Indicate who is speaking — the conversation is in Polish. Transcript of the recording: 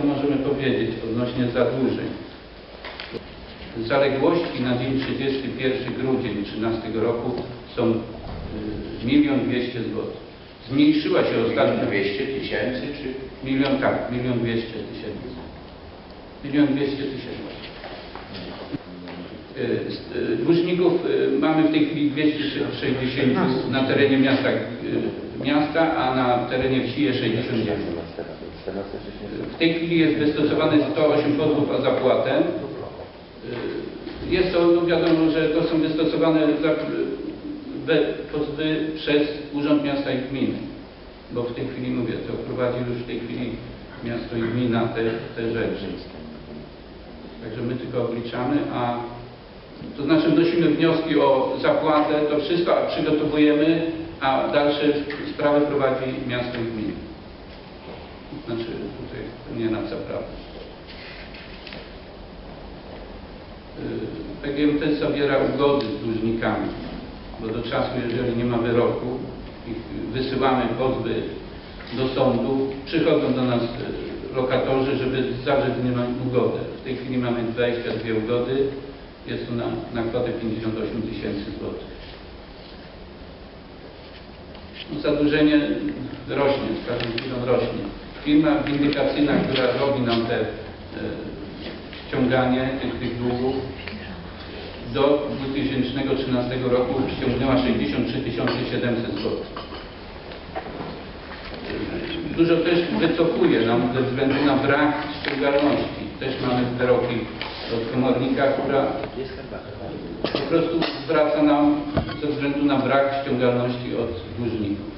Speaker 1: co możemy powiedzieć odnośnie zadłużeń? Zaległości na dzień 31 grudzień 2013 roku są y, 1 200 zł. Zmniejszyła się ostatnio
Speaker 2: 200 tysięcy czy
Speaker 1: milion, tak, milion 200 tysięcy. Milion 200 tysięcy. Y, y, Dłużników y, mamy w tej chwili 260 na terenie miasta, miasta, a na terenie wsi jest 69. W tej chwili jest wystosowane 108 pozwów o zapłatę. Y, Jest to, no wiadomo, że to są wystosowane pozwy przez Urząd Miasta i Gminy. Bo w tej chwili, mówię, to prowadzi już w tej chwili miasto i gmina te, te rzeczy. Także my tylko obliczamy, a to znaczy wnosimy wnioski o zapłatę, to wszystko przygotowujemy, a dalsze sprawy prowadzi miasto i gmina. Znaczy tutaj nie nad zaprawę. Y, PGMT zawiera ugody z dłużnikami, bo do czasu, jeżeli nie ma wyroku, wysyłamy pozwy do sądu, przychodzą do nas y, lokatorzy, żeby zawrzeć z nimi ugodę. W tej chwili mamy 22 ugody, jest to na, na kwotę 58 tysięcy złotych. No, Zadłużenie rośnie, z każdą chwilą rośnie. Firma windykacyjna, która robi nam te e, ściąganie tych, tych długów, do 2013 roku ściągnęła 63 700 zł. Dużo też wycofuje nam ze względu na brak ściągalności. Też mamy wyroki od komornika, która po prostu zwraca nam ze względu na brak ściągalności od dłużników.